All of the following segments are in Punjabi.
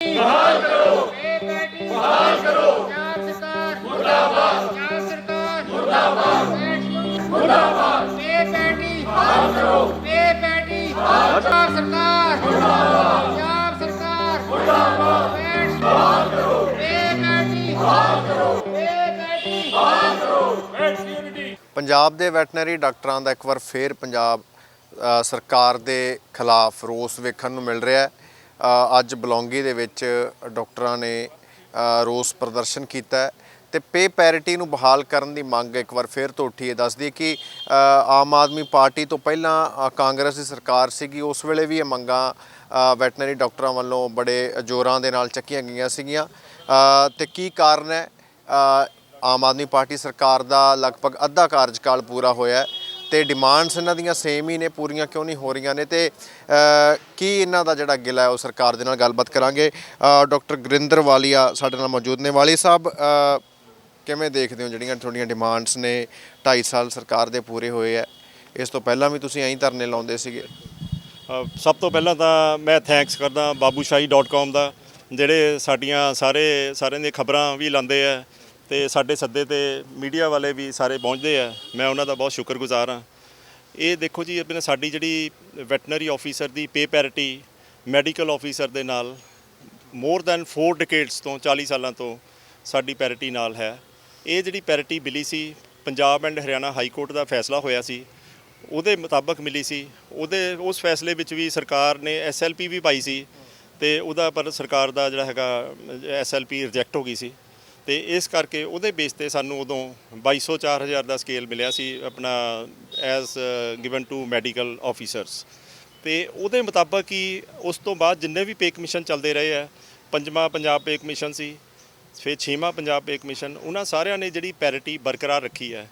ਬਹਾਲ ਕਰੋ। ਬੇਟੀ ਬਹਾਲ ਕਰੋ। ਪੰਜਾਬ ਸਰਕਾਰ ਮੁਰਦਾਬਾਦ ਪੰਜਾਬ ਸਰਕਾਰ ਮੁਰਦਾਬਾਦ ਮੁਰਦਾਬਾਦ ਬੇਟੀ ਬਹਾਲ ਕਰੋ ਬੇਟੀ ਬਹਾਲ ਸਰਕਾਰ ਮੁਰਦਾਬਾਦ ਪੰਜਾਬ ਸਰਕਾਰ ਮੁਰਦਾਬਾਦ ਬਹਾਲ ਕਰੋ ਬੇਟੀ ਬਹਾਲ ਕਰੋ ਬੇਟੀ ਬਹਾਲ ਕਰੋ ਪੰਜਾਬ ਦੇ ਵੈਟਰਨਰੀ ਡਾਕਟਰਾਂ ਦਾ ਇੱਕ ਵਾਰ ਫੇਰ ਪੰਜਾਬ ਸਰਕਾਰ ਦੇ ਖਿਲਾਫ ਰੋਸ ਵੇਖਣ ਨੂੰ ਮਿਲ ਰਿਹਾ ਹੈ। ਅੱਜ ਬਲੌਂਗੀ ਦੇ ਵਿੱਚ ਡਾਕਟਰਾਂ ਨੇ ਰੋਸ ਪ੍ਰਦਰਸ਼ਨ ਕੀਤਾ ਹੈ ਤੇ ਪੇ ਪੈਰਿਟੀ ਨੂੰ ਬਹਾਲ ਕਰਨ ਦੀ ਮੰਗ ਇੱਕ ਵਾਰ ਫੇਰ ਤੋਂ ਉੱਠੀ ਹੈ। ਦੱਸਦੀ ਕਿ ਆਮ ਆਦਮੀ ਪਾਰਟੀ ਤੋਂ ਪਹਿਲਾਂ ਕਾਂਗਰਸ ਦੀ ਸਰਕਾਰ ਸੀਗੀ ਉਸ ਵੇਲੇ ਵੀ ਇਹ ਮੰਗਾਂ ਵੈਟਨਰੀ ਡਾਕਟਰਾਂ ਵੱਲੋਂ ਬੜੇ ਜ਼ੋਰਾਂ ਦੇ ਨਾਲ ਚੱਕੀਆਂ ਗਈਆਂ ਸੀਗੀਆਂ। ਅ, ਤੇ ਕੀ ਕਾਰਨ ਹੈ? ਆਮ ਆਦਮੀ ਪਾਰਟੀ ਸਰਕਾਰ ਦਾ ਲਗਭਗ ਅੱਧਾ ਕਾਰਜਕਾਲ ਪੂਰਾ ਹੋਇਆ ਹੈ। ਤੇ ਡਿਮਾਂਡਸ ਇਹਨਾਂ ਦੀਆਂ ਸੇਮ ਹੀ ਨੇ ਪੂਰੀਆਂ ਕਿਉਂ ਨਹੀਂ ਹੋ ਰਹੀਆਂ ਨੇ? ਤੇ ਕੀ ਇਹਨਾਂ ਦਾ ਜਿਹੜਾ ਗਿਲਾ ਹੈ ਉਹ ਸਰਕਾਰ ਦੇ ਨਾਲ ਗੱਲਬਾਤ ਕਰਾਂਗੇ। ਅ, ਡਾਕਟਰ ਗੁਰਿੰਦਰ ਵਾਲੀਆ ਸਾਡੇ ਨਾਲ ਮੌਜੂਦ ਨੇ। ਵਾਲੀ ਸਾਹਿਬ ਕਿਵੇਂ ਦੇਖਦੇ ਹੋ ਜਿਹੜੀਆਂ ਤੁਹਾਡੀਆਂ ਡਿਮਾਂਡਸ ਨੇ? 2.5 ਸਾਲ ਸਰਕਾਰ ਦੇ ਪੂਰੇ ਹੋਏ ਆ। ਇਸ ਤੋਂ ਪਹਿਲਾਂ ਵੀ ਤੁਸੀਂ ਐਂ ਧਰਨੇ ਲਾਉਂਦੇ ਸੀਗੇ। ਸਭ ਤੋਂ ਪਹਿਲਾਂ ਤਾਂ ਮੈਂ ਥੈਂਕਸ ਕਰਦਾ babushahi.com ਦਾ ਜਿਹੜੇ ਸਾਡੀਆਂ ਸਾਰੇ ਸਾਰਿਆਂ ਦੀਆਂ ਖਬਰਾਂ ਵੀ ਲਾਉਂਦੇ ਆ। ਤੇ ਸਾਡੇ ਸੱਦੇ ਤੇ ਮੀਡੀਆ ਵਾਲੇ ਵੀ ਸਾਰੇ ਪਹੁੰਚਦੇ ਆ। ਮੈਂ ਉਹਨਾਂ ਦਾ ਬਹੁਤ ਸ਼ੁਕਰਗੁਜ਼ਾਰ ਹਾਂ। ਇਹ ਦੇਖੋ ਜੀ, ਆਪਣੇ ਸਾਡੀ ਜਿਹੜੀ ਵੈਟਨਰੀ ਆਫੀਸਰ ਦੀ ਪੇ ਪੈਰਿਟੀ ਮੈਡੀਕਲ ਆਫੀਸਰ ਦੇ ਨਾਲ ਮੋਰ ਦੈਨ 4 ਡਿਕੇਡਸ ਤੋਂ 40 ਸਾਲਾਂ ਤੋਂ ਸਾਡੀ ਪੈਰਿਟੀ ਨਾਲ ਹੈ। ਇਹ ਜਿਹੜੀ ਪੈਰਿਟੀ ਮਿਲੀ ਸੀ, Punjab and Haryana high court ਦਾ ਫੈਸਲਾ ਹੋਇਆ ਸੀ, ਉਹਦੇ ਮੁਤਾਬਕ ਮਿਲੀ ਸੀ। ਉਹਦੇ, ਉਸ ਫੈਸਲੇ ਵਿੱਚ ਵੀ ਸਰਕਾਰ ਨੇ ਐਸਐਲਪੀ ਵੀ ਪਾਈ ਸੀ ਤੇ ਉਹਦਾ ਪਰ ਸਰਕਾਰ ਦਾ ਜਿਹੜਾ ਹੈਗਾ ਐਸਐਲਪੀ ਰਿਜੈਕਟ ਹੋ ਗਈ ਸੀ। ਤੇ ਇਸ ਕਰਕੇ ਉਹਦੇ ਬੇਸ ਤੇ ਸਾਨੂੰ ਉਦੋਂ 2200 4000 ਦਾ ਸਕੇਲ ਮਿਲਿਆ ਸੀ ਆਪਣਾ as given to medical officers ਤੇ ਉਹਦੇ ਮੁਤਾਬਕ ਹੀ ਉਸ ਤੋਂ ਬਾਅਦ ਜਿੰਨੇ ਵੀ ਪੇ ਕਮਿਸ਼ਨ ਚੱਲਦੇ ਰਹੇ ਆ, ਪੰਜਵਾਂ ਪੰਜਾਬ ਪੇ ਕਮਿਸ਼ਨ ਸੀ, ਫਿਰ ਛੇਵਾਂ ਪੰਜਾਬ ਪੇ ਕਮਿਸ਼ਨ ਉਹਨਾਂ ਸਾਰਿਆਂ ਨੇ ਜਿਹੜੀ ਪੈਰਿਟੀ ਬਰਕਰਾਰ ਰੱਖੀ ਹੈ।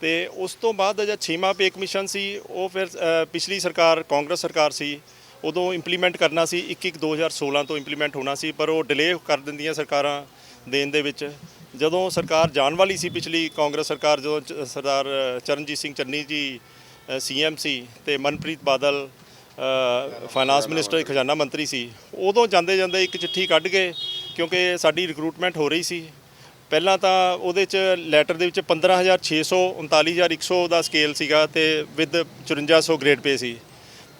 ਤੇ ਉਸ ਤੋਂ ਬਾਅਦ ਜਦ ਛੇਵਾਂ ਪੇ ਕਮਿਸ਼ਨ ਸੀ, ਉਹ ਫਿਰ ਪਿਛਲੀ ਸਰਕਾਰ, ਕਾਂਗਰਸ ਸਰਕਾਰ ਸੀ, ਉਦੋਂ ਇੰਪਲੀਮੈਂਟ ਕਰਨਾ ਸੀ 1 1 2016 ਤੋਂ ਇੰਪਲੀਮੈਂਟ ਹੋਣਾ ਸੀ, ਪਰ ਉਹ ਡਿਲੇ ਕਰ ਦਿੰਦੀਆਂ ਸਰਕਾਰਾਂ। ਦੇਣ ਦੇ ਵਿੱਚ। ਜਦੋਂ ਸਰਕਾਰ ਜਾਣ ਵਾਲੀ ਸੀ ਪਿਛਲੀ, ਕਾਂਗਰਸ ਸਰਕਾਰ ਜਦੋਂ ਚ- ਸਰਦਾਰ ਚਰਨਜੀਤ ਸਿੰਘ ਚੰਨੀ ਜੀ ਸੀਐਮ ਸੀ ਤੇ ਮਨਪ੍ਰੀਤ ਬਾਦਲ ਫਾਈਨਾਂਸ ਮਿਨਿਸਟਰ ਖਜ਼ਾਨਾ ਮੰਤਰੀ ਸੀ, ਉਦੋਂ ਜਾਂਦੇ ਜਾਂਦੇ ਇੱਕ ਚਿੱਠੀ ਕੱਢ ਕੇ ਕਿਉਂਕਿ ਸਾਡੀ ਰਿਕਰੂਟਮੈਂਟ ਹੋ ਰਹੀ ਸੀ। ਪਹਿਲਾਂ ਤਾਂ ਉਹਦੇ ਚ ਲੈਟਰ ਦੇ ਵਿੱਚ 15600 39100 ਦਾ ਸਕੇਲ ਸੀਗਾ ਤੇ ਵਿਦ 5400 ਗ੍ਰੇਡ ਪੇ ਸੀ।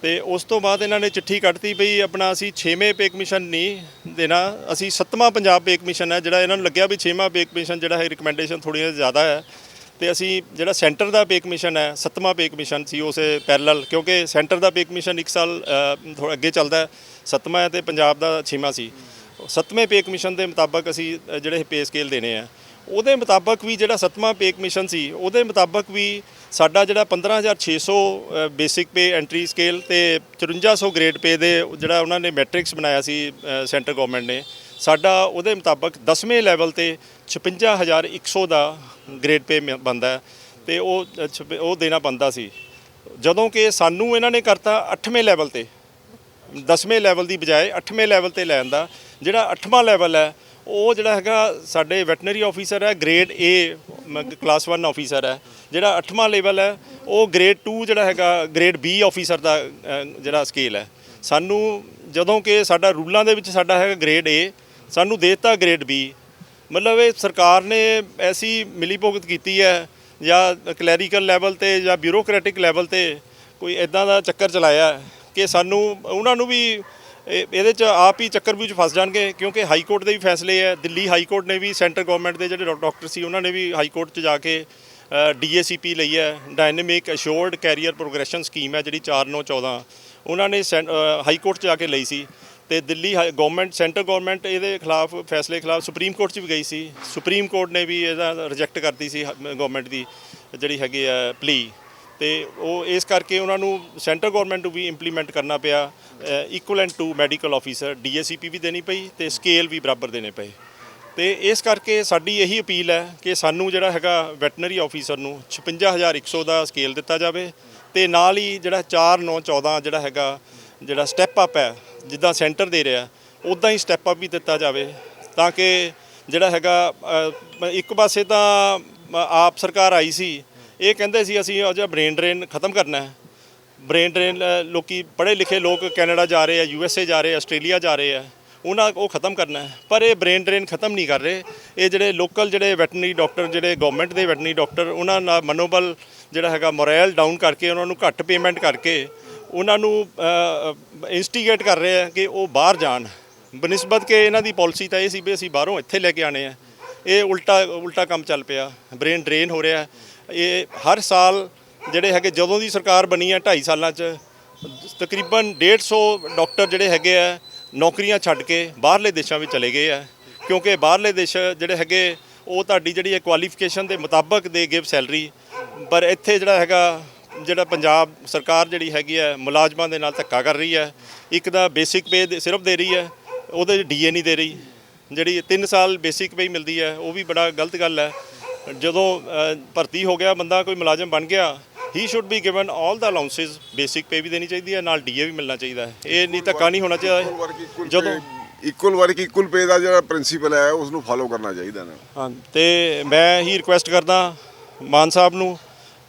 ਤੇ ਉਸ ਤੋਂ ਬਾਅਦ ਇਹਨਾਂ ਨੇ ਚਿੱਠੀ ਕੱਢਤੀ ਬਈ ਆਪਣਾ ਅਸੀਂ 6ਵੇਂ ਪੇ ਕਮਿਸ਼ਨ ਨਹੀਂ ਦੇਣਾ ਅਸੀਂ 7ਵਾਂ ਪੰਜਾਬ ਪੇ ਕਮਿਸ਼ਨ ਹੈ ਜਿਹੜਾ ਇਹਨਾਂ ਨੂੰ ਲੱਗਿਆ ਵੀ 6ਵਾਂ ਪੇ ਕਮਿਸ਼ਨ ਜਿਹੜਾ ਹੈ ਰਿਕਮੈਂਡੇਸ਼ਨ ਥੋੜ੍ਹੀਆਂ ਜ਼ਿਆਦਾ ਹੈ। ਤੇ ਅਸੀਂ ਜਿਹੜਾ ਸੈਂਟਰ ਦਾ ਪੇ ਕਮਿਸ਼ਨ ਹੈ 7ਵਾਂ ਪੇ ਕਮਿਸ਼ਨ ਸੀ ਉਸੇ ਪੈਰਲਲ ਕਿਉਂਕਿ ਸੈਂਟਰ ਦਾ ਪੇ ਕਮਿਸ਼ਨ ਇੱਕ ਸਾਲ ਅ, ਅੱਗੇ ਚੱਲਦਾ ਹੈ 7ਵਾਂ ਹੈ ਤੇ ਪੰਜਾਬ ਦਾ 6ਵਾਂ ਸੀ। 7ਵੇਂ ਪੇ ਕਮਿਸ਼ਨ ਦੇ ਮੁਤਾਬਕ ਅਸੀਂ ਜਿਹੜੇ ਪੇ ਸਕੇਲ ਦੇਣੇ ਆ ਉਹਦੇ ਮੁਤਾਬਕ ਵੀ ਜਿਹੜਾ 7ਵਾਂ ਪੇ ਕਮਿਸ਼ਨ ਸੀ ਉਹਦੇ ਮੁਤਾਬਕ ਵੀ ਸਾਡਾ ਜਿਹੜਾ 15600 ਬੇਸਿਕ ਪੇ ਐਂਟਰੀ ਸਕੇਲ ਤੇ 5400 ਗ੍ਰੇਡ ਪੇ ਦੇ ਜਿਹੜਾ ਉਹਨਾਂ ਨੇ ਮੈਟ੍ਰਿਕਸ ਬਣਾਇਆ ਸੀ ਸੈਂਟਰ ਗਵਰਨਮੈਂਟ ਨੇ ਸਾਡਾ ਉਹਦੇ ਮੁਤਾਬਕ 10ਵੇਂ ਲੈਵਲ ਤੇ 56100 ਦਾ ਗ੍ਰੇਡ ਪੇ ਬੰਦਾ ਤੇ ਉਹ ਅ, ਉਹ ਦੇਣਾ ਬੰਦਾ ਸੀ। ਜਦੋਂ ਕਿ ਸਾਨੂੰ ਇਹਨਾਂ ਨੇ ਕਰਤਾ 8ਵੇਂ ਲੈਵਲ ਤੇ 10ਵੇਂ ਲੈਵਲ ਦੀ ਬਜਾਏ 8ਵੇਂ ਲੈਵਲ ਤੇ ਲੈਣ ਦਾ ਜਿਹੜਾ 8ਵਾਂ ਲੈਵਲ ਹੈ ਉਹ ਜਿਹੜਾ ਹੈਗਾ ਸਾਡੇ ਵੈਟਰਨਰੀ ਆਫੀਸਰ ਹੈ ਗ੍ਰੇਡ ਏ ਕਲਾਸ 1 ਆਫੀਸਰ ਹੈ। ਜਿਹੜਾ 8ਵਾਂ ਲੈਵਲ ਹੈ, ਉਹ ਗ੍ਰੇਡ 2 ਜਿਹੜਾ ਹੈਗਾ ਗ੍ਰੇਡ ਬੀ ਆਫੀਸਰ ਦਾ ਜਿਹੜਾ ਸਕੇਲ ਹੈ। ਸਾਨੂੰ ਜਦੋਂ ਕਿ ਸਾਡਾ ਰੂਲਾਂ ਦੇ ਵਿੱਚ ਸਾਡਾ ਹੈਗਾ ਗ੍ਰੇਡ ਏ ਸਾਨੂੰ ਦੇ ਦਿੱਤਾ ਗ੍ਰੇਡ ਬੀ ਮਤਲਬ ਇਹ ਸਰਕਾਰ ਨੇ ਐਸੀ ਮਿਲੀਭੁਗਤ ਕੀਤੀ ਹੈ, ਜਾਂ ਕਲੈਰੀਕਲ ਲੈਵਲ ਤੇ, ਜਾਂ ਬਿਊਰੋਕ੍ਰੈਟਿਕ ਲੈਵਲ ਤੇ ਕੋਈ ਇਦਾਂ ਦਾ ਚੱਕਰ ਚਲਾਇਆ ਕਿ ਸਾਨੂੰ, ਉਹਨਾਂ ਨੂੰ ਵੀ ਇਹਦੇ ਚ ਆਪ ਹੀ ਚੱਕਰ ਵਿੱਚ ਫਸ ਜਾਣਗੇ, ਕਿਉਂਕਿ ਹਾਈ ਕੋਰਟ ਦੇ ਵੀ ਫੈਸਲੇ ਹੈ ਦਿੱਲੀ ਹਾਈ ਕੋਰਟ ਨੇ ਵੀ, ਸੈਂਟਰ ਗਵਰਨਮੈਂਟ ਦੇ ਜਿਹੜੇ ਡਾ- ਡਾਕਟਰ ਸੀ, ਉਹਨਾਂ ਨੇ ਵੀ ਹਾਈ ਕੋਰਟ 'ਚ ਜਾ ਕੇ ਡੀਏਸੀਪੀ ਲਈ ਹੈ dynamic assured career progression scheme ਹੈ ਜਿਹੜੀ 4914 ਉਹਨਾਂ ਨੇ ਸੈਂ- ਹਾਈ ਕੋਰਟ 'ਚ ਜਾ ਕੇ ਲਈ ਸੀ। ਤੇ Delhi high- government, centre government ਇਹਦੇ ਖਿਲਾਫ, ਫੈਸਲੇ ਖਿਲਾਫ ਸੁਪਰੀਮ ਕੋਰਟ 'ਚ ਵੀ ਗਈ ਸੀ। ਸੁਪਰੀਮ ਕੋਰਟ ਨੇ ਵੀ ਇਹਦਾ ਰਿਜੈਕਟ ਕਰਤੀ ਸੀ ਗਵਰਨਮੈਂਟ ਦੀ, ਜਿਹੜੀ ਹੈਗੀ ਆ ਪਲੀ ਤੇ ਉਹ ਇਸ ਕਰਕੇ ਉਹਨਾਂ ਨੂੰ ਸੈਂਟਰ ਗਵਰਨਮੈਂਟ ਨੂੰ ਵੀ ਇੰਪਲੀਮੈਂਟ ਕਰਨਾ ਪਿਆ equivalent to medical officer DSCP ਵੀ ਦੇਣੀ ਪਈ ਤੇ ਸਕੇਲ ਵੀ ਬਰਾਬਰ ਦੇਣੇ ਪਏ। ਤੇ ਇਸ ਕਰਕੇ ਸਾਡੀ ਇਹੀ ਅਪੀਲ ਹੈ ਕਿ ਸਾਨੂੰ ਜਿਹੜਾ ਹੈਗਾ ਵੈਟਰਨਰੀ ਆਫੀਸਰ ਨੂੰ 56100 ਦਾ ਸਕੇਲ ਦਿੱਤਾ ਜਾਵੇ ਤੇ ਨਾਲ ਹੀ ਜਿਹੜਾ 4914 ਜਿਹੜਾ ਹੈਗਾ, ਜਿਹੜਾ ਸਟੈਪ ਅਪ ਹੈ, ਜਿੱਦਾਂ ਸੈਂਟਰ ਦੇ ਰਿਹਾ ਉਦਾਂ ਹੀ ਸਟੈਪ ਅਪ ਵੀ ਦਿੱਤਾ ਜਾਵੇ ਤਾਂ ਕਿ ਜਿਹੜਾ ਹੈਗਾ ਇੱਕ ਪਾਸੇ ਤਾਂ ਆਪ ਸਰਕਾਰ ਆਈ ਸੀ ਇਹ ਕਹਿੰਦੇ ਸੀ, ਅਸੀਂ ਅਜਾ ਬ੍ਰੇਨ ਡਰੇਨ ਖਤਮ ਕਰਨਾ ਹੈ। ਬ੍ਰੇਨ ਡਰੇਨ ਲੋਕੀ ਪੜ੍ਹੇ ਲਿਖੇ ਲੋਕ ਕੈਨੇਡਾ ਜਾ ਰਹੇ ਆ, ਯੂ ਐਸ ਏ ਜਾ ਰਹੇ ਆ, ਆਸਟ੍ਰੇਲੀਆ ਜਾ ਰਹੇ ਆ। ਉਹਨਾਂ ਉਹ ਖਤਮ ਕਰਨਾ ਹੈ। ਪਰ ਇਹ ਬ੍ਰੇਨ ਡਰੇਨ ਖਤਮ ਨਹੀਂ ਕਰ ਰਹੇ। ਇਹ ਜਿਹੜੇ ਲੋਕਲ ਜਿਹੜੇ ਵੈਟਰਨਰੀ ਡਾਕਟਰ ਜਿਹੜੇ ਗਵਰਨਮੈਂਟ ਦੇ ਵੈਟਰਨਰੀ ਡਾਕਟਰ ਉਹਨਾਂ ਨਾਲ ਮਨੋਬਲ ਜਿਹੜਾ ਹੈਗਾ ਮੋਰੈਲ ਡਾਊਨ ਕਰਕੇ, ਉਹਨਾਂ ਨੂੰ ਘੱਟ ਪੇਮੈਂਟ ਕਰਕੇ, ਉਹਨਾਂ ਨੂੰ ਇਨਸਟੀਗੇਟ ਕਰ ਰਹੇ ਆ ਕਿ ਉਹ ਬਾਹਰ ਜਾਣ। ਬਨਿਸਬਤ ਕਿ ਇਹਨਾਂ ਦੀ ਪਾਲਿਸੀ ਤਾਂ ਇਹ ਸੀ ਵੀ ਅਸੀਂ ਬਾਹਰੋਂ ਇੱਥੇ ਲੈ ਕੇ ਆਣੇ ਆ। ਇਹ ਉਲਟਾ ਉਲਟਾ ਕੰਮ ਚੱਲ ਪਿਆ। ਬ੍ਰੇਨ ਡਰੇਨ ਹੋ ਰਿਹਾ ਇਹ ਹਰ ਸਾਲ ਜਿਹੜੇ ਹੈਗੇ, ਜਦੋਂ ਦੀ ਸਰਕਾਰ ਬਣੀ ਹੈ 2.5 ਸਾਲਾਂ 'ਚ, ਤਕਰੀਬਨ 150 ਡਾਕਟਰ ਜਿਹੜੇ ਹੈਗੇ ਆ, ਨੌਕਰੀਆਂ ਛੱਡ ਕੇ ਬਾਹਰਲੇ ਦੇਸ਼ਾਂ ਵਿੱਚ ਚਲੇ ਗਏ ਆ। ਕਿਉਂਕਿ ਬਾਹਰਲੇ ਦੇਸ਼ ਜਿਹੜੇ ਹੈਗੇ, ਉਹ ਤੁਹਾਡੀ ਜਿਹੜੀ ਹੈ ਕੁਆਲੀਫਿਕੇਸ਼ਨ ਦੇ ਮੁਤਾਬਕ ਦੇ ਗਿਵ ਸੈਲਰੀ ਪਰ ਇੱਥੇ ਜਿਹੜਾ ਹੈਗਾ, ਜਿਹੜਾ ਪੰਜਾਬ ਸਰਕਾਰ ਜਿਹੜੀ ਹੈਗੀ ਹੈ ਮੁਲਾਜ਼ਮਾਂ ਦੇ ਨਾਲ ਧੱਕਾ ਕਰ ਰਹੀ ਹੈ ਇੱਕ ਦਾ ਬੇਸਿਕ ਪੇ ਸਿਰਫ ਦੇ ਰਹੀ ਹੈ ਉਹਦੇ ਡੀਏ ਨਹੀਂ ਦੇ ਰਹੀ। ਜਿਹੜੀ 3 ਸਾਲ ਬੇਸਿਕ ਪੇ ਮਿਲਦੀ ਹੈ ਉਹ ਵੀ ਬੜਾ ਗਲਤ ਗੱਲ ਹੈ ਜਦੋਂ ਭਰਤੀ ਹੋ ਗਿਆ ਬੰਦਾ ਕੋਈ ਮੁਲਾਜ਼ਮ ਬਣ ਗਿਆ he should be given all the allowances basic pay ਵੀ ਦੇਣੀ ਚਾਹੀਦੀ ਹੈ ਨਾਲ ਡੀਏ ਵੀ ਮਿਲਣਾ ਚਾਹੀਦਾ ਹੈ। ਇਹ ਨਹੀਂ ਧੱਕਾ ਨਹੀਂ ਹੋਣਾ ਚਾਹੀਦਾ। ਜਦੋਂ ਇਕੁਅਲ ਵਰਕ ਇਕੁਅਲ ਪੇ ਦਾ ਜਿਹੜਾ ਪ੍ਰਿੰਸੀਪਲ ਹੈ ਉਸ ਨੂੰ ਫਾਲੋ ਕਰਨਾ ਚਾਹੀਦਾ ਨਾ। ਹਾਂ ਤੇ ਮੈਂ ਹੀ ਰਿਕੁਐਸਟ ਕਰਦਾ ਮਾਨ ਸਾਹਿਬ ਨੂੰ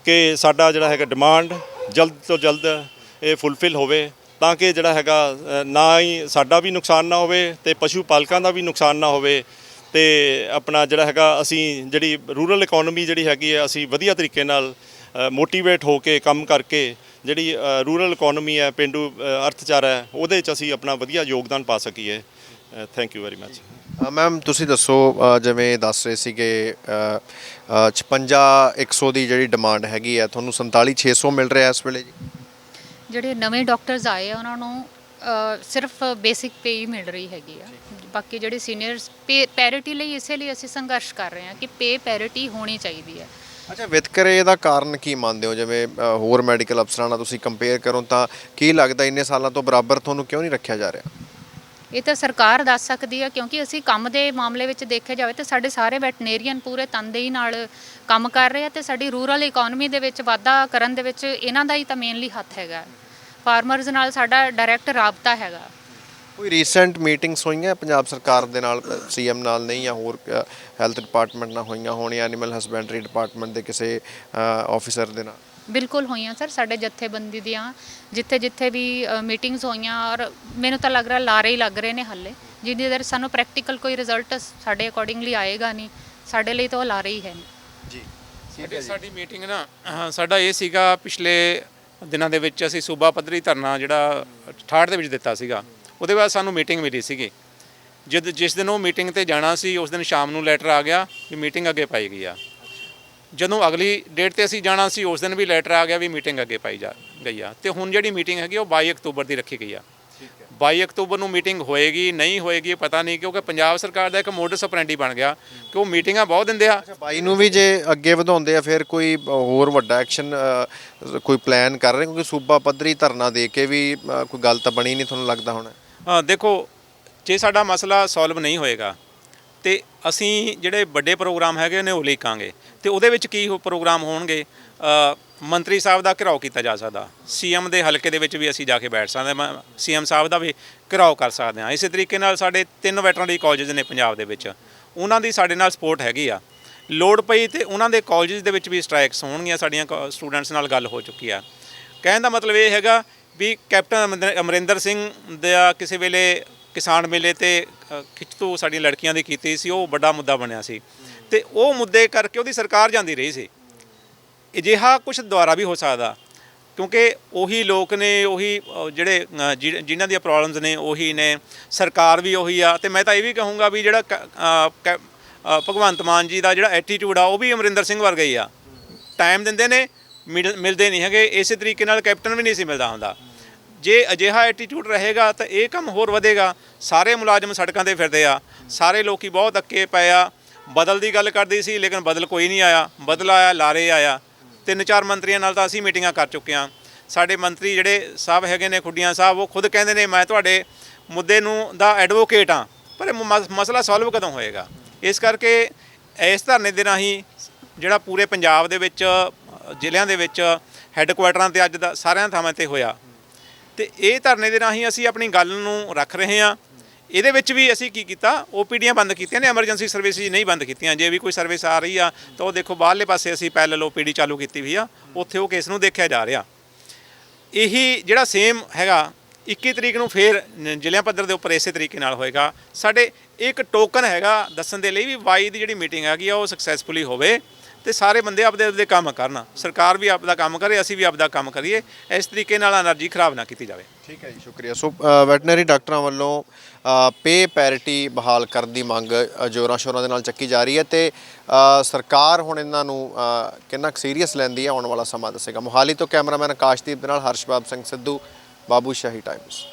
ਕਿ ਸਾਡਾ ਜਿਹੜਾ ਹੈਗਾ ਡਿਮਾਂਡ ਜਲਦ ਤੋਂ ਜਲਦ ਇਹ ਫੁੱਲਫਿਲ ਹੋਵੇ ਤਾਂ ਕਿ ਜਿਹੜਾ ਹੈਗਾ ਨਾ ਹੀ ਸਾਡਾ ਵੀ ਨੁਕਸਾਨ ਨਾ ਹੋਵੇ ਤੇ ਪਸ਼ੂ ਪਾਲਕਾਂ ਦਾ ਵੀ ਨੁਕਸਾਨ ਨਾ ਹੋਵੇ। ਤੇ ਆਪਣਾ ਜਿਹੜਾ ਹੈਗਾ ਅਸੀਂ ਜਿਹੜੀ ਰੂਰਲ ਇਕਨੋਮੀ ਜਿਹੜੀ ਹੈਗੀ ਹੈ ਅਸੀਂ ਵਧੀਆ ਤਰੀਕੇ ਨਾਲ ਮੋਟੀਵੇਟ ਹੋ ਕੇ ਕੰਮ ਕਰਕੇ ਜਿਹੜੀ ਰੂਰਲ ਇਕਨੋਮੀ ਹੈ ਪਿੰਡੂ ਅਰਥਚਾਰਾ ਹੈ ਉਹਦੇ 'ਚ ਅਸੀਂ ਆਪਣਾ ਵਧੀਆ ਯੋਗਦਾਨ ਪਾ ਸਕੀਏ। Thank you very much ma'am ਤੁਸੀਂ ਦੱਸੋ ਜਿਵੇਂ ਦੱਸ ਰਹੇ ਸੀਗੇ ਅ, ਅ, 56 100 ਦੀ ਜਿਹੜੀ ਡਿਮਾਂਡ ਹੈਗੀ ਹੈ ਤੁਹਾਨੂੰ 47 600 ਮਿਲ ਰਿਹਾ ਇਸ ਵੇਲੇ ਜੀ? ਜਿਹੜੇ ਨਵੇਂ ਡਾਕਟਰਸ ਆਏ ਆ ਉਹਨਾਂ ਨੂੰ ਸਿਰਫ ਬੇਸਿਕ ਪੇ ਹੀ ਮਿਲ ਰਹੀ ਹੈਗੀ ਆ। ਬਾਕੀ ਜਿਹੜੇ ਸੀਨੀਅਰਸ ਪੈਰਿਟੀ ਲਈ ਇਸੇ ਲਈ ਅਸੀਂ ਸੰਘਰਸ਼ ਕਰ ਰਹੇ ਹਾਂ ਕਿ ਪੇ ਪੈਰਿਟੀ ਹੋਣੀ ਚਾਹੀਦੀ ਹੈ। ਅੱਛਾ ਵਿਤਕਰੇ ਦਾ ਕਾਰਨ ਕੀ ਮੰਨਦੇ ਹੋ? ਜਿਵੇਂ ਹੋਰ ਮੈਡੀਕਲ ਅਫਸਰਾਂ ਨਾਲ ਤੁਸੀਂ ਕੰਪੇਅਰ ਕਰੋ ਤਾਂ ਕੀ ਲੱਗਦਾ ਇੰਨੇ ਸਾਲਾਂ ਤੋਂ ਬਰਾਬਰ ਤੁਹਾਨੂੰ ਕਿਉਂ ਨਹੀਂ ਰੱਖਿਆ ਜਾ ਰਿਹਾ? ਇਹ ਤਾਂ ਸਰਕਾਰ ਦੱਸ ਸਕਦੀ ਹੈ ਕਿਉਂਕਿ ਅਸੀਂ ਕੰਮ ਦੇ ਮਾਮਲੇ ਵਿੱਚ ਦੇਖਿਆ ਜਾਵੇ ਤਾਂ ਸਾਡੇ ਸਾਰੇ ਵੈਟਨੇਰੀਅਨ ਪੂਰੇ ਤਨਦੇਹੀ ਨਾਲ ਕੰਮ ਕਰ ਰਹੇ ਆ ਤੇ ਸਾਡੀ ਰੂਰਲ ਇਕਨੋਮੀ ਦੇ ਵਿੱਚ ਵਾਧਾ ਕਰਨ ਦੇ ਵਿੱਚ ਇਹਨਾਂ ਦਾ ਹੀ ਤਾਂ ਮੇਨਲੀ ਹੱਥ ਹੈਗਾ। ਫਾਰਮਰਸ ਨਾਲ ਸਾਡਾ ਡਾਇਰੈਕਟ ਰਾਬਤਾ ਹੈਗਾ। ਕੋਈ ਰੀਸੈਂਟ ਮੀਟਿੰਗਸ ਹੋਈਆਂ ਪੰਜਾਬ ਸਰਕਾਰ ਦੇ ਨਾਲ ਸੀਐਮ ਨਾਲ ਨਹੀਂ ਜਾਂ ਹੋਰ ਹੈਲਥ ਡਿਪਾਰਟਮੈਂਟ ਨਾਲ ਹੋਈਆਂ ਹੋਣ ਜਾਂ ਐਨੀਮਲ ਹਸਬੈਂਡਰੀ ਡਿਪਾਰਟਮੈਂਟ ਦੇ ਕਿਸੇ ਆਫੀਸਰ ਦੇ ਨਾਲ? ਬਿਲਕੁਲ ਹੋਈਆਂ ਸਰ ਸਾਡੇ ਜਥੇਬੰਦੀ ਦੀਆਂ ਜਿੱਥੇ ਜਿੱਥੇ ਵੀ ਮੀਟਿੰਗਸ ਹੋਈਆਂ ਔਰ ਮੈਨੂੰ ਤਾਂ ਲੱਗ ਰਿਹਾ ਲਾਰੇ ਹੀ ਲੱਗ ਰਹੇ ਨੇ ਹੱਲੇ। ਜਿੰਨੀ ਦੇਰ ਸਾਨੂੰ ਪ੍ਰੈਕਟੀਕਲ ਕੋਈ ਰਿਜ਼ਲਟ ਸਾਡੇ ਅਕੋਰਡਿੰਗਲੀ ਆਏਗਾ ਨਹੀਂ ਸਾਡੇ ਲਈ ਤਾਂ ਉਹ ਲਾਰੇ ਹੀ ਹੈ ਜੀ। ਸਾਡੀ ਸਾਡੀ ਮੀਟਿੰਗ ਨਾ ਸਾਡਾ ਇਹ ਸੀਗਾ ਪਿਛਲੇ ਦਿਨਾਂ ਦੇ ਵਿੱਚ ਅਸੀਂ ਸੂਬਾ ਪੱਧਰੀ ਧਰਨਾ ਜਿਹੜਾ 68 ਦੇ ਵਿੱਚ ਦਿੱਤਾ ਸੀਗਾ, ਉਹਦੇ ਬਾਅਦ ਸਾਨੂੰ ਮੀਟਿੰਗ ਮਿਲੀ ਸੀਗੀ। ਜਦ, ਜਿਸ ਦਿਨ ਉਹ ਮੀਟਿੰਗ ਤੇ ਜਾਣਾ ਸੀ, ਉਸ ਦਿਨ ਸ਼ਾਮ ਨੂੰ ਲੈਟਰ ਆ ਗਿਆ ਵੀ ਮੀਟਿੰਗ ਅੱਗੇ ਪਾਈ ਗਈ ਆ। ਜਦੋਂ ਅਗਲੀ ਡੇਟ ਤੇ ਅਸੀਂ ਜਾਣਾ ਸੀ, ਉਸ ਦਿਨ ਵੀ ਲੈਟਰ ਆ ਗਿਆ ਵੀ ਮੀਟਿੰਗ ਅੱਗੇ ਪਾਈ ਜਾ, ਗਈ ਆ। ਤੇ ਹੁਣ ਜਿਹੜੀ ਮੀਟਿੰਗ ਹੈਗੀ, ਉਹ 22 ਅਕਤੂਬਰ ਦੀ ਰੱਖੀ ਗਈ ਆ। 22 ਅਕਤੂਬਰ ਨੂੰ ਮੀਟਿੰਗ ਹੋਏਗੀ ਨਹੀਂ ਹੋਏਗੀ ਪਤਾ ਨਹੀਂ ਕਿਉਂਕਿ ਪੰਜਾਬ ਸਰਕਾਰ ਦਾ ਇੱਕ ਮੋਡਸ ਆਪਰੈਂਡੀ ਬਣ ਗਿਆ ਕਿ ਉਹ ਮੀਟਿੰਗਾਂ ਬਹੁਤ ਦਿੰਦੇ ਆ। ਬਾਈ ਨੂੰ ਵੀ ਜੇ ਅੱਗੇ ਵਧਾਉਂਦੇ ਆ ਫਿਰ ਕੋਈ ਹੋਰ ਵੱਡਾ ਐਕਸ਼ਨ ਕੋਈ ਪਲਾਨ ਕਰ ਰਹੇ ਕਿਉਂਕਿ ਸੂਬਾ ਪੱਧਰੀ ਧਰਨਾ ਦੇ ਕੇ ਵੀ ਕੋਈ ਗੱਲ ਤਾਂ ਬਣੀ ਨਹੀਂ ਤੁਹਾਨੂੰ ਲੱਗਦਾ ਹੁਣ? ਹਾਂ ਦੇਖੋ ਜੇ ਸਾਡਾ ਮਸਲਾ ਸੋਲਵ ਨਹੀਂ ਹੋਏਗਾ ਤੇ ਅਸੀਂ ਜਿਹੜੇ ਵੱਡੇ ਪ੍ਰੋਗਰਾਮ ਹੈਗੇ ਨੇ ਉਹ ਲਿਖਾਂਗੇ ਤੇ ਉਹਦੇ ਵਿੱਚ ਕੀ ਪ੍ਰੋਗਰਾਮ ਹੋਣਗੇ? ਮੰਤਰੀ ਸਾਹਿਬ ਦਾ ਘਿਰਾਓ ਕੀਤਾ ਜਾ ਸਕਦਾ। ਸੀਐਮ ਦੇ ਹਲਕੇ ਦੇ ਵਿੱਚ ਵੀ ਅਸੀਂ ਜਾ ਕੇ ਬੈਠ ਸਕਦੇ ਹਾਂ। ਸੀਐਮ ਸਾਹਿਬ ਦਾ ਵੀ ਘਿਰਾਓ ਕਰ ਸਕਦੇ ਹਾਂ। ਇਸੇ ਤਰੀਕੇ ਨਾਲ ਸਾਡੇ ਤਿੰਨ ਵੈਟਰਨਰੀ ਕਾਲਜਸ ਨੇ ਪੰਜਾਬ ਦੇ ਵਿੱਚ। ਉਹਨਾਂ ਦੀ ਸਾਡੇ ਨਾਲ ਸਪੋਰਟ ਹੈਗੀ ਆ। ਲੋੜ ਪਈ ਤੇ ਉਹਨਾਂ ਦੇ ਕਾਲਜਸ ਦੇ ਵਿੱਚ ਵੀ ਸਟ੍ਰਾਈਕਸ ਹੋਣਗੀਆਂ। ਸਾਡੀਆਂ ਸਟੂਡੈਂਟਸ ਨਾਲ ਗੱਲ ਹੋ ਚੁੱਕੀ ਆ। ਕਹਿਣ ਦਾ ਮਤਲਬ ਇਹ ਹੈਗਾ ਵੀ ਕੈਪਟਨ ਅਮਰਿੰਦਰ- ਅਮਰਿੰਦਰ ਸਿੰਘ ਦਾ ਕਿਸੇ ਵੇਲੇ ਕਿਸਾਨ ਮੇਲੇ ਤੇ ਖਿੱਚਤੂ ਸਾਡੀਆਂ ਲੜਕੀਆਂ ਦੀ ਕੀਤੀ ਸੀ। ਉਹ ਵੱਡਾ ਮੁੱਦਾ ਬਣਿਆ ਸੀ। ਤੇ ਉਹ ਮੁੱਦੇ ਕਰਕੇ ਉਹਦੀ ਸਰਕਾਰ ਜਾਂਦੀ ਰਹੀ ਸੀ। ਅਜਿਹਾ ਕੁਝ ਦੁਆਰਾ ਵੀ ਹੋ ਸਕਦਾ ਕਿਉਂਕਿ ਉਹੀ ਲੋਕ ਨੇ ਉਹੀ ਅ, ਜਿਹੜੇ ਅ, ਜਿ- ਜਿਨ੍ਹਾਂ ਦੀਆਂ ਪ੍ਰੋਬਲਮਸ ਨੇ ਉਹੀ ਨੇ ਸਰਕਾਰ ਵੀ ਉਹੀ ਆ। ਤੇ ਮੈਂ ਤਾਂ ਇਹ ਵੀ ਕਹੂੰਗਾ ਵੀ ਜਿਹੜਾ ਕ- ਅ, ਕ- ਅ, ਭਗਵੰਤ ਮਾਨ ਜੀ ਦਾ ਜਿਹੜਾ ਐਟੀਟਿਊਡ ਆ ਉਹ ਵੀ ਅਮਰਿੰਦਰ ਸਿੰਘ ਵਰਗਾ ਹੀ ਆ। ਟਾਈਮ ਦਿੰਦੇ ਨੇ ਮਿਲ- ਮਿਲਦੇ ਨਹੀਂ ਹੈਗੇ ਇਸੇ ਤਰੀਕੇ ਨਾਲ ਕੈਪਟਨ ਵੀ ਨਹੀਂ ਸੀ ਮਿਲਦਾ ਹੁੰਦਾ। ਜੇ ਅਜਿਹਾ ਐਟੀਟਿਊਡ ਰਹੇਗਾ ਤਾਂ ਇਹ ਕੰਮ ਹੋਰ ਵਧੇਗਾ। ਸਾਰੇ ਮੁਲਾਜ਼ਮ ਸੜਕਾਂ ਤੇ ਫਿਰਦੇ ਆ। ਸਾਰੇ ਲੋਕੀ ਬਹੁਤ ਅੱਕੇ ਪਏ ਆ। ਬਦਲ ਦੀ ਗੱਲ ਕਰਦੀ ਸੀ ਲੇਕਿਨ ਬਦਲ ਕੋਈ ਨਹੀਂ ਆਇਆ। ਬਦਲ ਆਇਆ ਲਾਰੇ ਆਇਆ। ਤਿੰਨ ਚਾਰ ਮੰਤਰੀਆਂ ਨਾਲ ਤਾਂ ਅਸੀਂ ਮੀਟਿੰਗਾਂ ਕਰ ਚੁੱਕੇ ਹਾਂ। ਸਾਡੇ ਮੰਤਰੀ ਜਿਹੜੇ ਸਾਹਿਬ ਹੈਗੇ ਨੇ, ਖੁੱਡੀਆਂ ਸਾਹਿਬ, ਉਹ ਖੁਦ ਕਹਿੰਦੇ ਨੇ, ਮੈਂ ਤੁਹਾਡੇ ਮੁੱਦੇ ਨੂੰ ਦਾ ਐਡਵੋਕੇਟ ਹਾਂ, ਪਰ ਇਹ ਮਸਲਾ ਸੋਲਵ ਕਦੋਂ ਹੋਏਗਾ? ਇਸ ਕਰਕੇ ਇਸ ਧਰਨੇ ਦੇ ਰਾਹੀਂ ਜਿਹੜਾ ਪੂਰੇ ਪੰਜਾਬ ਦੇ ਵਿੱਚ, ਜ਼ਿਲ੍ਹਿਆਂ ਦੇ ਵਿੱਚ ਹੈੱਡਕੁਆਟਰਾਂ ਤੇ ਅੱਜ ਦਾ ਸਾਰਿਆਂ ਥਾਵਾਂ ਤੇ ਹੋਇਆ। ਤੇ ਇਹ ਧਰਨੇ ਦੇ ਰਾਹੀਂ ਅਸੀਂ ਆਪਣੀ ਗੱਲ ਨੂੰ ਰੱਖ ਰਹੇ ਹਾਂ। ਇਹਦੇ ਵਿੱਚ ਵੀ ਅਸੀਂ ਕੀ ਕੀਤਾ ਓਪੀਡੀਆਂ ਬੰਦ ਕੀਤੀਆਂ ਨੇ, ਐਮਰਜੈਂਸੀ ਸਰਵਿਸਿਜ਼ ਨਹੀਂ ਬੰਦ ਕੀਤੀਆਂ। ਜੇ ਵੀ ਕੋਈ ਸਰਵਿਸ ਆ ਰਹੀ ਆ, ਤਾਂ ਉਹ ਦੇਖੋ ਬਾਹਰਲੇ ਪਾਸੇ ਅਸੀਂ ਪੈਰਲਲ ਓਪੀਡੀ ਚਾਲੂ ਕੀਤੀ ਹੋਈ ਆ, ਉੱਥੇ ਉਹ ਕੇਸ ਨੂੰ ਦੇਖਿਆ ਜਾ ਰਿਹਾ। ਇਹੀ ਜਿਹੜਾ ਸੇਮ ਹੈਗਾ 21 ਤਰੀਕ ਨੂੰ ਫੇਰ ਜ਼ਿਲ੍ਹਿਆਂ ਪੱਧਰ ਦੇ ਉੱਪਰ ਇਸੇ ਤਰੀਕੇ ਨਾਲ ਹੋਏਗਾ। ਸਾਡੇ ਇੱਕ ਟੋਕਨ ਹੈਗਾ ਦੱਸਣ ਦੇ ਲਈ ਵੀ 22 ਦੀ ਜਿਹੜੀ ਮੀਟਿੰਗ ਹੈਗੀ ਆ, ਉਹ ਸਕਸੈਸਫੁਲੀ ਹੋਵੇ। ਤੇ ਸਾਰੇ ਬੰਦੇ ਆਪਦੇ ਆਪਦੇ ਕੰਮ ਕਰਨ। ਸਰਕਾਰ ਵੀ ਆਪਦਾ ਕੰਮ ਕਰੇ, ਅਸੀਂ ਵੀ ਆਪਦਾ ਕੰਮ ਕਰੀਏ। ਇਸ ਤਰੀਕੇ ਨਾਲ એનર્ਜੀ ਖਰਾਬ ਨਾ ਕੀਤੀ ਜਾਵੇ। ਠੀਕ ਹੈ ਜੀ, ਸ਼ੁਕਰੀਆ। ਸੋ ਵੈਟਨਰੀ ਡਾਕਟਰਾਂ ਵੱਲੋਂ ਪੇ ਪੈਰਿਟੀ ਬਹਾਲ ਕਰਨ ਦੀ ਮੰਗ ਜੋਰਾਂ ਸ਼ੋਰਾਂ ਦੇ ਨਾਲ ਚੱਕੀ ਜਾ ਰਹੀ ਹੈ ਤੇ ਸਰਕਾਰ ਹੁਣ ਇਹਨਾਂ ਨੂੰ ਕਿੰਨਾ ਸੀਰੀਅਸ ਲੈਂਦੀ ਹੈ ਆਉਣ ਵਾਲਾ ਸਮਾਂ ਦੱਸੇਗਾ। ਮੋਹਾਲੀ ਤੋਂ ਕੈਮਰਾਮੈਨ ਆਕਾਸ਼ਦੀਪ ਦੇ ਨਾਲ ਹਰਸ਼ਬਾਬ ਸਿੰਘ ਸਿੱਧੂ, ਬਾਬੂ ਸ਼ਾਹੀ ਟਾਈਮਸ